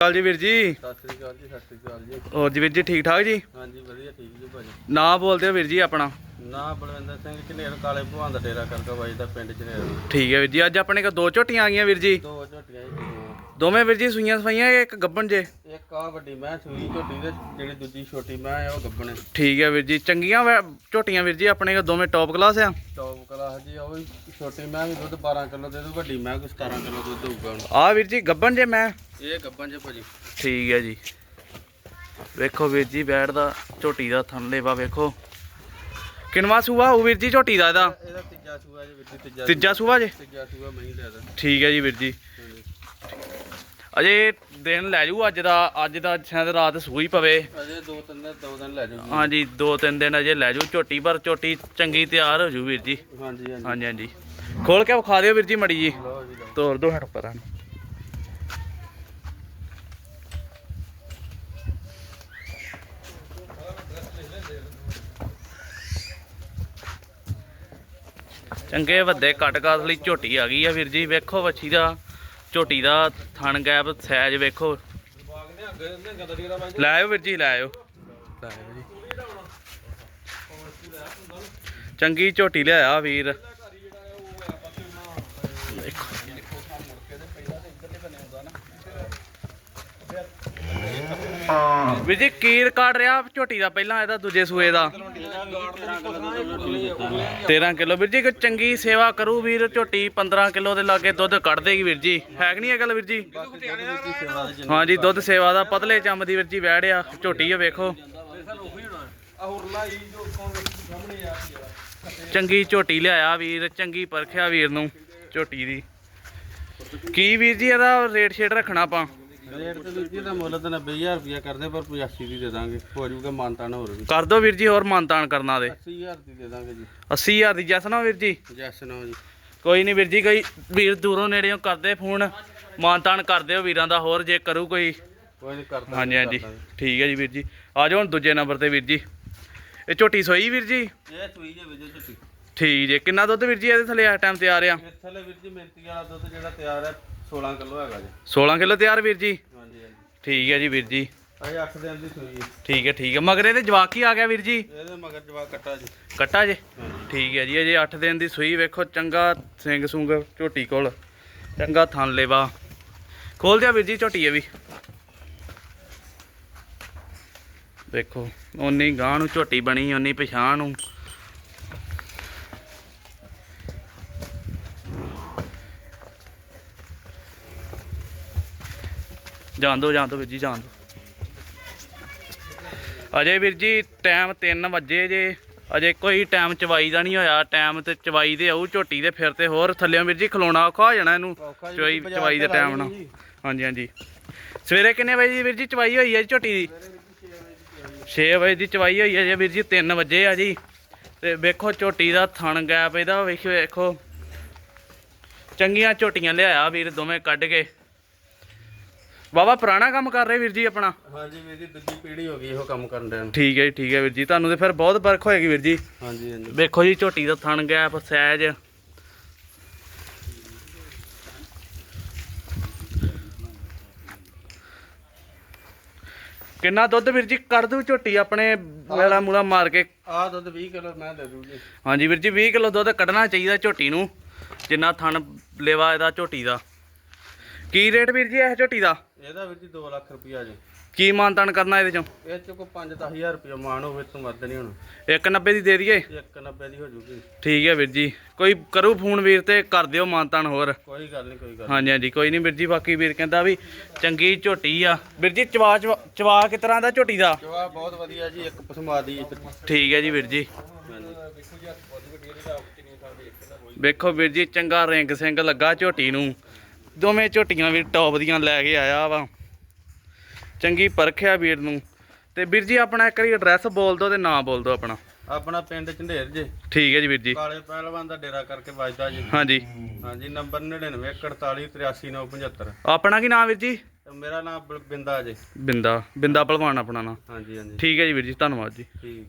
ਕਾਲ ਜੀ ਵੀਰ ਜੀ। ਸਤਿ ਸ੍ਰੀ ਅਕਾਲ ਜੀ ਸਤਿ ਸ੍ਰੀ ਅਕਾਲ ਜੀ। ਹੋਰ ਜੀ ਵੀਰ ਜੀ ਠੀਕ ਠਾਕ ਜੀ? ਹਾਂਜੀ ਵਧੀਆ ਠੀਕ ਜੀ ਭਾਜੀ। ਨਾਂ ਬੋਲਦੇ ਹੋ ਵੀਰ ਜੀ ਆਪਣਾ? ਨਾ ਬਲਵਿੰਦਰ ਸਿੰਘ ਝਨੇਰ ਕਾਲੇ ਭਗਵਾਨ ਦਾ ਡੇਰਾ ਕਰਕੇ ਬਾਈ ਦਾ ਪਿੰਡ ਝਨੇਰ ਠੀਕ ਹੈ ਵੀਰ ਜੀ ਅੱਜ ਆਪਣੇ ਕੋਲ ਦੋ ਝੋਟੀਆਂ ਆ ਗਈਆਂ ਵੀਰ ਜੀ। ਦੋ ਝੋਟੀਆਂ ਜੀ। ਦੋਵੇਂ ਵੀਰ ਜੀ ਸੂਈਆਂ ਸਫਾਈਆਂ ਇੱਕ ਗੱਬਣ ਜੇ? ਇੱਕ ਆ ਵੱਡੀ ਮੈਂ ਸੂਈ ਝੋਟੀ ਤੇ ਜਿਹੜੀ ਦੂਜੀ ਛੋਟੀ ਮੈਂ ਆ ਉਹ ਗੱਬਣੇ ਠੀਕ ਹੈ ਵੀਰ ਜੀ ਚੰਗੀਆਂ ਵੈ- ਝੋਟੀਆਂ ਵੀਰ ਜੀ ਆਪਣੇ ਕੋਲ ਦੋਵੇਂ ਟੌਪ ਕਲਾਸ ਆ? ਟੌਪ ਕਲਾਸ ਜੀ ਉਹ ਵੀ ਛੋਟੀ ਮੈਂ ਵੀ ਦੁੱਧ 12 ਕਿਲੋ ਦੇ ਦੂ ਵੱਡੀ ਮੈਂ ਕੋਈ 17 ਕਿਲੋ ਦੁੱਧ ਹੋਊਗਾ ਹੁਣ ਆ ਵੀਰ ਜੀ ਗੱਬਣ ਜੇ ਮੈਂ? ਇਹ ਗੱਬਾਂ ਚ ਭਾਜੀ। ਠੀਕ ਹੈ ਜੀ। ਵੇਖੋ ਵੀਰ ਜੀ ਬੈਠ ਦਾ ਝੋਟੀ ਦਾ ਥੰਲੇ ਵਾ ਵੇਖੋ। ਕਿਨਵਾ ਸੂਆ ਉਹ ਵੀਰ ਜੀ ਝੋਟੀ ਦਾ ਇਹਦਾ? ਇਹਦਾ ਤੀਜਾ ਸੂਆ ਜੀ ਵਿੱਚ ਤੀਜਾ ਤੀਜਾ ਸੂਆ। ਜੇ? ਤੀਜਾ ਸੂਆ ਮੈਂ ਹੀ ਲੈਦਾ ਠੀਕ ਹੈ ਜੀ ਵੀਰ ਜੀ। ਅਜੇ ਦਿਨ ਲੈ ਜੂ ਅੱਜ ਦਾ ਅੱਜ ਦਾ ਸ਼ਾਇਦ ਰਾਤ ਸੂਈ ਪਵੇ। ਅਜੇ ਦੋ ਤਿੰਨ ਦਿਨ ਦੋ ਦਿਨ ਲੈ ਜਾਊਗੀ ਹਾਂਜੀ ਦੋ ਤਿੰਨ ਦਿਨ ਅਜੇ ਲੈ ਜੂ ਝੋਟੀ ਪਰ ਝੋਟੀ ਚੰਗੀ ਤਿਆਰ ਹੋ ਜੂ ਵੀਰ ਜੀ। ਹਾਂਜੀ ਹਾਂਜੀ। ਹਾਂਜੀ ਹਾਂਜੀ। ਖੋਲ ਕੇ ਵਿਖਾ ਦਿਓ ਵੀਰ ਜੀ ਮੜੀ ਜੀ। ਜੀ ਤੋਰ ਦੋ ਹਟ ਪਰਾਂ ਨੂੰ। ਚੰਗੇ ਵੱਡੇ ਕਟਕਾਸ ਲਈ ਝੋਟੀ ਆ ਗਈ ਆ ਵੀਰ ਜੀ ਵੇਖੋ ਵੱਛੀ ਦਾ। ਝੋਟੀ ਦਾ ਥਣ ਗੈਪ ਸਾਈਜ਼ ਵੇਖੋ। ਲੈ ਵੀਰ ਜੀ ਲੈ ਆਇਓ ਜੀ ਚੰਗੀ ਝੋਟੀ ਲਿਆਇਆ ਵੀਰ। ਵੀਰ ਜੀ ਕੀਰ ਕਾਟ ਰਿਹਾ ਝੋਟੀ ਦਾ ਪਹਿਲਾਂ ਇਹਦਾ ਦੂਜੇ ਸੂਏ ਦਾ। 13 ਕਿਲੋ। ਵੀਰ ਜੀ ਕੋਈ ਚੰਗੀ ਸੇਵਾ ਕਰੂ ਵੀਰ, ਝੋਟੀ 15 ਕਿਲੋ ਦੇ ਲਾਗੇ ਦੁੱਧ ਕੱਢ ਦੇਗੀ ਵੀਰ ਜੀ। ਹੈ ਕਿ ਨਹੀਂ ਇਹ ਗੱਲ ਵੀਰ ਜੀ? ਹਾਂਜੀ ਦੁੱਧ ਸੇਵਾ ਦਾ ਪਤਲੇ ਚੰਮ ਦੀ ਵੀਰ ਜੀ ਵਹਿੜਿਆ ਝੋਟੀ ਆ, ਵੇਖੋ। ਚੰਗੀ ਝੋਟੀ ਲਿਆਇਆ ਵੀਰ, ਚੰਗੀ ਪਰਖਿਆ ਵੀਰ ਨੂੰ ਝੋਟੀ ਦੀ। ਕੀ ਵੀਰ ਜੀ, ਇਹਦਾ ਰੇਟ ਸ਼ੇਟ ਰੱਖਣਾ ਆਪਾਂ? ਰੇਟ ਤੇ ਵੀਰ ਜੀ ਦਾ ਮੁੱਲ ਤਾਂ 90000 ਰੁਪਇਆ ਕਰਦੇ ਪਰ 85 ਦੀ ਦੇ ਦਾਂਗੇ। ਹੋ ਜਾਊਗਾ ਮਾਨਤਾਨ ਹੋਰ ਵੀ। ਕਰ ਦੋ ਵੀਰ ਜੀ ਹੋਰ ਮਾਨਤਾਨ ਕਰਨਾ ਦੇ। 80000 ਦੀ ਦੇ ਦਾਂਗੇ ਜੀ। 80000 ਦੀ ਜੈਸ ਨਾ ਵੀਰ ਜੀ? ਜੈਸ ਨਾ ਜੀ। ਕੋਈ ਨਹੀਂ ਵੀਰ ਜੀ ਕੋਈ ਵੀਰ ਦੂਰੋਂ ਨੇੜਿਓਂ ਕਰਦੇ ਫੋਨ। ਮਾਨਤਾਨ ਕਰ ਦਿਓ ਵੀਰਾਂ ਦਾ ਹੋਰ ਜੇ ਕਰੂ ਕੋਈ। ਕੋਈ ਨਹੀਂ ਕਰਦਾ ਹਾਂਜੀ ਹਾਂਜੀ। ਠੀਕ ਹੈ ਜੀ ਵੀਰ ਜੀ। ਆ ਜਾਓ ਹੁਣ ਦੂਜੇ ਨੰਬਰ ਤੇ ਵੀਰ ਜੀ। ਇਹ ਝੋਟੀ ਸੋਈ ਵੀਰ ਜੀ? ਇਹ ਸੂਈ ਜੇ ਵਜੇ ਝੁੱਟੀ। ਠੀਕ ਜੇ। ਕਿੰਨਾ ਦੁੱਧ ਵੀਰ ਜੀ ਇਹਦੇ ਥੱਲੇ ਇਸ ਟਾਈਮ ਤਿਆਰ ਆ ਥੱਲੇ ਵੀਰ ਜੀ ਮਿੰਤੀ ਵਾਲਾ ਦੁੱਧ ਜਿਹੜਾ ਤਿਆਰ ਹੈ 16 ਕਿਲੋ ਹੈਗਾ ਜੀ। 16 ਕਿਲੋ ਤਿਆਰ ਵੀਰ ਜੀ? ਹਾਂਜੀ ਹਾਂਜੀ। ਠੀਕ ਹੈ ਜੀ ਵੀਰ ਜੀ। ਅਜੇ 8 ਦਿਨ ਦੀ ਸੂਈ ਹੈ। ਠੀਕ ਹੈ ਠੀਕ ਹੈ। ਮਗਰੇ ਤੇ ਜਵਾਕ ਹੀ ਆ ਗਿਆ ਵੀਰ ਜੀ? ਇਹਦੇ ਮਗਰ ਕੱਟਾ ਜੀ। ਕੱਟਾ ਜੇ? ਹਾਂਜੀ। ਠੀਕ ਹੈ ਜੀ ਅਜੇ 8 ਦਿਨ ਦੀ ਸੂਈ ਵੇਖੋ ਚੰਗਾ ਸਿੰਘ ਸੁੰਗ ਝੋਟੀ ਕੋਲ। ਚੰਗਾ ਥਣ ਲੇਵਾ। ਖੋਲ ਦਿਆ ਵੀਰ ਜੀ ਝੋਟੀ ਇਹ ਵੀ। ਵੇਖੋ ਉਨੀ ਗਾਂ ਨੂੰ ਝੋਟੀ ਬਣੀ ਉਨੀ ਪਛਾਣ ਨੂੰ। ਜਾਣ ਦੋ ਜਾਣ ਦੋ ਵੀਰ ਜੀ ਜਾਣ ਦੋ। ਅਜੇ ਵੀਰ ਜੀ ਟਾਈਮ 3 ਵਜੇ ਜੇ ਅਜੇ ਕੋਈ ਟਾਈਮ ਚਵਾਈ ਦਾ ਨਹੀਂ ਹੋਇਆ। ਟਾਈਮ ਤੇ ਚਵਾਈ ਦੇ ਆਊ ਝੋਟੀ ਦੇ ਫਿਰ ਤੇ ਹੋਰ। ਥੱਲਿਓਂ ਵੀਰ ਜੀ ਖਲੋਣਾ ਔਖਾ ਹੋ ਜਾਣਾ ਇਹਨੂੰ ਚਵਾਈ ਚਵਾਈ ਦੇ ਟਾਈਮ ਜੀ। ਹਾਂਜੀ ਹਾਂਜੀ। ਸਵੇਰੇ ਕਿੰਨੇ ਵਜੇ ਦੀ ਵੀਰ ਜੀ ਚਵਾਈ ਹੋਈ ਹੈ ਜੀ ਝੋਟੀ ਦੀ? 6 ਵਜੇ ਦੀ ਚਵਾਈ ਹੋਈ ਹੈ ਜੀ ਵੀਰ ਜੀ 3 ਵਜੇ ਆ ਜੀ। ਤੇ ਵੇਖੋ ਝੋਟੀ ਦਾ ਥਣ ਗੈਪ ਇਹਦਾ ਵੇਖੋ ਵੇਖੋ। ਚੰਗੀਆਂ ਝੋਟੀਆਂ ਲਿਆਇਆ ਵੀਰ ਦੋਵੇਂ ਕੱਢ ਕੇ। ਬਾਬਾ ਪੁਰਾਣਾ ਕੰਮ ਕਰ ਰਹੇ ਵੀਰ ਜੀ ਆਪਣਾ। ਹਾਂਜੀ ਵੀਰ ਜੀ ਦੂਜੀ ਪੀੜ੍ਹੀ ਹੋ ਗਈ ਇਹੋ ਕੰਮ ਕਰਨ ਦੇ ਠੀਕ ਹੈ ਜੀ ਠੀਕ ਹੈ ਵੀਰ ਜੀ। ਤੁਹਾਨੂੰ ਤੇ ਫਿਰ ਬਹੁਤ ਬਰਖ ਹੋਏਗੀ ਵੀਰ ਜੀ। ਹਾਂਜੀ ਹਾਂਜੀ। ਵੇਖੋ ਜੀ ਝੋਟੀ ਦਾ ਥਣ ਗੈਪ ਸੈਜ ਕਿੰਨਾ ਦੁੱਧ ਵੀਰ ਜੀ ਕਰ ਦੂ ਝੋਟੀ ਆਪਣੇ ਵੇਲਾ ਮੂਲਾ ਮਾਰ ਕੇ। ਆਹ ਦੁੱਧ 20 ਕਿਲੋ ਮੈਂ ਦੇ ਦੂੰ ਜੀ। ਹਾਂਜੀ ਵੀਰ ਜੀ 20 ਕਿਲੋ ਦੁੱਧ ਕੱਢਣਾ ਚਾਹੀਦਾ ਝੋਟੀ ਨੂੰ ਜਿੰਨਾ ਥਣ ਲੇਵਾ ਇਹਦਾ ਝੋਟੀ ਦਾ। ਕੀ ਰੇਟ ਵੀਰ ਜੀ ਇਹ ਝੋਟੀ ਦਾ? ਇਹਦਾ ਵੀਰ ਜੀ 2 ਲੱਖ ਰੁਪਇਆ ਜੀ। ਕੀ ਮਾਨਤਾਨ ਕਰਨਾ ਇਹਦੇ ਚੋਂ? ਇਹ ਚ ਕੋ 5-10000 ਰੁਪਇਆ ਮਾਣ ਹੋਵੇ ਤੋਂ ਵੱਧ ਨਹੀਂ ਹੁਣ। 190 ਦੀ ਦੇ ਦਈਏ? 190 ਦੀ ਹੋ ਜੂਗੀ। ਠੀਕ ਹੈ ਵੀਰ ਜੀ। ਕੋਈ ਕਰੂ ਫੋਨ ਵੀਰ ਤੇ ਕਰ ਦਿਓ ਮਾਨਤਾਨ ਹੋਰ। ਕੋਈ ਗੱਲ ਨਹੀਂ ਕੋਈ ਗੱਲ ਹਾਂਜੀ ਹਾਂਜੀ ਕੋਈ ਨਹੀਂ ਵੀਰ ਜੀ ਬਾਕੀ ਵੀਰ ਕਹਿੰਦਾ ਵੀ ਚੰਗੀ ਝੋਟੀ ਆ। ਵੀਰ ਜੀ ਚਵਾ ਚਵਾ- ਚਵਾ ਕਿ ਤਰ੍ਹਾਂ ਦਾ ਝੋਟੀ ਦਾ? ਜਵਾਬ ਬਹੁਤ ਵਧੀਆ ਜੀ ਇੱਕ ਪਸਮਾ ਦੀ ਠੀਕ ਹੈ ਜੀ ਵੀਰ ਜੀ। ਵੇਖੋ ਵੀਰ ਜੀ ਚੰਗਾ ਰਿੰਗ ਸਿੰਘ ਲੱਗਾ ਝੋਟੀ ਨੂੰ। ਦੋਵੇਂ ਝੋਟੀਆਂ ਵੀ ਟੌਪ ਦੀਆਂ ਲੈ ਕੇ ਆਇਆ ਵਾ। ਚੰਗੀ ਪਰਖਿਆ ਵੀਰ ਨੂੰ। ਤੇ ਵੀਰ ਜੀ ਆਪਣਾ ਇੱਕ ਵਾਰੀ ਐਡਰੈਸ ਬੋਲ ਦਿਓ ਤੇ ਨਾਂ ਬੋਲ ਦਿਓ ਆਪਣਾ। ਆਪਣਾ ਪਿੰਡ ਝੰਡੇਰ ਜੇ। ਠੀਕ ਹੈ ਜੀ ਵੀਰ ਜੀ। ਕਾਲੇ ਪਹਿਲਵਾਨ ਦਾ ਡੇਰਾ ਕਰਕੇ ਵੱਜਦਾ ਜੀ। ਹਾਂਜੀ। ਹਾਂਜੀ ਨੰਬਰ 9914483975 ਆਪਣਾ ਕੀ ਨਾਂ ਵੀਰ ਜੀ? ਮੇਰਾ ਨਾਮ ਬਿੰਦਾ ਜੀ। ਬਿੰਦਾ ਬਿੰਦਾ ਭਲਵਾਨ ਆਪਣਾ ਨਾਂ। ਹਾਂਜੀ ਹਾਂਜੀ। ਠੀਕ ਹੈ ਜੀ ਵੀਰ ਜੀ ਧੰਨਵਾਦ ਜੀ। ਠੀਕ।